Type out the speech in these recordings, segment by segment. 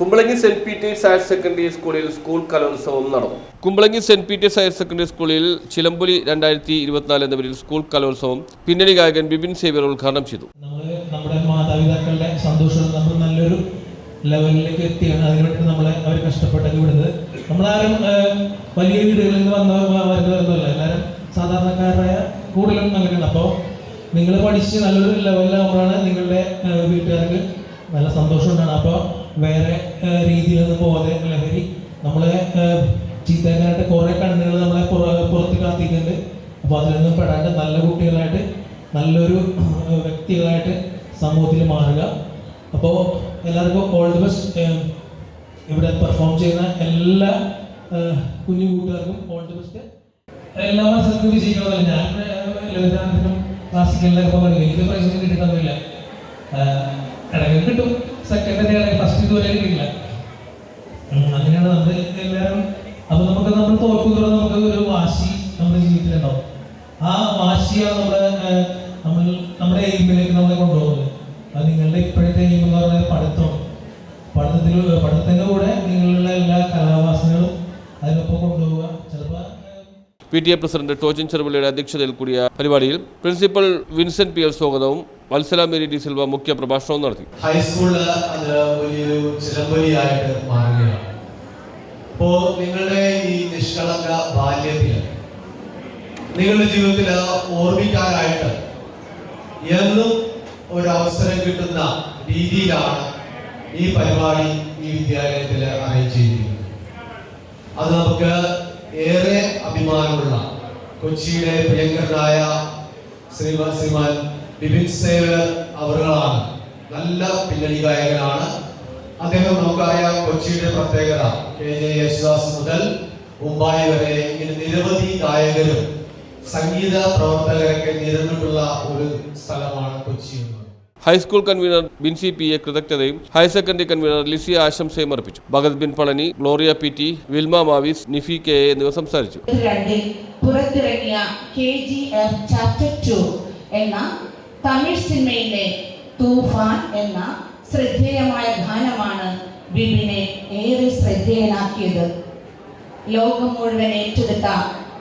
Kumbalangi Saint Peter's higher secondary സ്കൂളിൽ school Kalolsavam നടന്നു. Kumbalangi Saint Peter's higher secondary സ്കൂളിൽ ചിലമ്പുലി രണ്ടായിരത്തി ഇരുപത്തിനാല് എന്ന പേരിൽ സ്കൂൾ കലോത്സവം പിന്നണി ഗായകൻ ബിപിൻ സേവ്യർ ഉദ്ഘാടനം ചെയ്തു. നമ്മുടെ മാതാപിതാക്കളുടെ സന്തോഷം നമ്മൾ നല്ലൊരു ലെവലിലേക്ക് എത്തിയാണ്. അതിനുവേണ്ടി നമ്മളെ അവർ കഷ്ടപ്പെട്ടൊക്കെ വിടുന്നത്. നമ്മളാരും വലിയ വീടുകളിൽ നിന്ന് വന്ന വരുന്നതല്ല എല്ലാവരും സാധാരണക്കാരായ കൂടുതലും അങ്ങനെയാണ്. അപ്പോൾ നിങ്ങൾ പഠിച്ച് നല്ലൊരു ലെവലിലാകുമ്പോഴാണ് നിങ്ങളുടെ വീട്ടുകാർക്ക് നല്ല സന്തോഷം ഉണ്ടാണ് അപ്പോൾ വേറെ രീതിയിലൊന്നും പോലെ ലഹരി നമ്മളെ ചീത്തനായിട്ട് കുറേ കണ്ണുകൾ നമ്മളെ പുറ- പുറത്ത് കാത്തിക്കുന്നുണ്ട്. അപ്പോൾ അതിലൊന്നും പെടാണ്ട് നല്ല കുട്ടികളായിട്ട് നല്ലൊരു വ്യക്തികളായിട്ട് സമൂഹത്തിൽ മാറുക. അപ്പോൾ എല്ലാവർക്കും ഓൾ ദി ബെസ്റ്റ് ഇവിടെ പെർഫോം ചെയ്യുന്ന എല്ലാ കുഞ്ഞു കൂട്ടുകാർക്കും ഓൾ ദി ബെസ്റ്റ് എല്ലാ മത്സരത്തിലും വിജയിക്കണമെന്നില്ല. ഞാൻ ഏഹ്, ലളിതാനന്ദനും ക്ലാസിക്കലിനൊക്കെ പഠിക്കും എനിക്ക് പ്രൈസ് കിട്ടിയിട്ടൊന്നുമില്ല. ഇടയ്ക്ക് കിട്ടും. സെക്കൻഡ് ഇടയ്ക്ക് ഫസ്റ്റ് ഇതുവരെ കിട്ടിയില്ല. ഉം, അങ്ങനെയാണ് നമ്മൾ എല്ലാവരും അപ്പൊ നമുക്ക് നമ്മൾ തോൽക്കുന്നതോടെ നമുക്ക് ഒരു വാശി നമ്മുടെ ജീവിതത്തിലുണ്ടാവും ആ വാശിയാണ് നമ്മുടെ നമ്മൾ നമ്മുടെ എയിമിലേക്ക് നമ്മളെ കൊണ്ടുപോകുന്നത്. അത് നിങ്ങളുടെ ഇപ്പോഴത്തെ എയിം എന്ന് പറയുന്നത് പഠിത്തമാണ്. പഠിത്തത്തിൽ പഠിത്തത്തിന്റെ കൂടെ P T A president Tochan ചെറുപള്ളിയുടെ അധ്യക്ഷതയിൽ കൂടിയ പരിപാടിയിൽ പ്രിൻസിപ്പൽ വിൻസെന്റ് പി എൽ സ്വാഗതവും വത്സല മേരി ഡി സിൽവ മുഖ്യ പ്രഭാഷണവും നടത്തി. ഹൈസ്കൂളിൽ അത് വലിയൊരു ചിലമ്പൊലിയായിട്ട് മാറുകയാണ്. അപ്പോ നിങ്ങളുടെ ഈ നിഷ്കളങ്ക ബാല്യത്തിൽ നിങ്ങളുടെ ജീവിതത്തിൽ ഓർമ്മിക്കാനായിട്ട് എന്നും ഒരു അവസരം കിട്ടുന്ന രീതിയിലാണ് ഈ പരിപാടി ഈ വിദ്യാലയത്തിൽ അറേഞ്ച് ചെയ്തിരിക്കുന്നത്. അത് നമുക്ക് ഏറെ അഭിമാനമുള്ള കൊച്ചിയിലെ പ്രിയങ്കരനായ ശ്രീമാൻ ശ്രീമാൻ ബിപിൻ സേവർ അവറുകളാണ്. നല്ല പിന്നണി ഗായകനാണ്. അദ്ദേഹം നമുക്കറിയാം കൊച്ചിയുടെ പ്രത്യേകത. കെ ജെ യേശുദാസ് മുതൽ മുംബൈ വരെ ഇങ്ങനെ നിരവധി ഗായകരും സംഗീത പ്രവർത്തകരൊക്കെ നിരന്നിട്ടുള്ള ഒരു സ്ഥലമാണ് Kochi. High school convener Binsy P A കൃതജ്ഞതയും ഹയർ സെക്കൻഡറി കൺവീനർ ലിസി ആശംസയും അർപ്പിച്ചു. Bhagat Bin Palani Gloria P T Wilma Mavis Nifi K A എന്നിവർ സംസാരിച്ചു. പുറത്തിറങ്ങിയ K G F chapter two എന്ന തമിഴ് സിനിമയിലെ തൂഫാൻ എന്ന ശ്രദ്ധേയമായ ഗാനമാണ് ബിബിനെ ഏറെ ശ്രദ്ധേയനാക്കിയത്. ലോകം മുഴുവൻ ഏറ്റെടുത്ത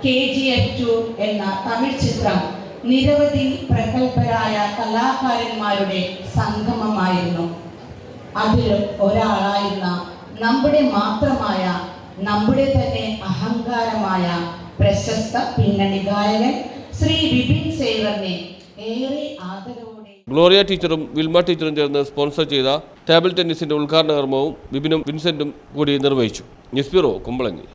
കെ ജി എഫ് ടു എന്ന തമിഴ് ചിത്രം നിരവധി പ്രഗത്ഭരായ കലാകാരന്മാരുടെ സംഗമമായിരുന്നു. അതിൽ ഒരാളായിരുന്ന നമ്മുടെ മാത്രമായ നമ്മുടെ തന്നെ അഹങ്കാരമായ പ്രശസ്ത പിന്നണി ഗായകൻ ശ്രീ വിപിൻ സേവറിനെ ഏറെ ആദരവോടെ ഗ്ലോറിയ ടീച്ചറും വിൽമ ടീച്ചറും ചേർന്ന് സ്പോൺസർ ചെയ്ത ടേബിൾ ടെന്നീസിന്റെ ഉദ്ഘാടന കർമ്മവും വിപിനും വിൻസെന്റും കൂടി നിർവഹിച്ചു. News bureau Kumbalangi.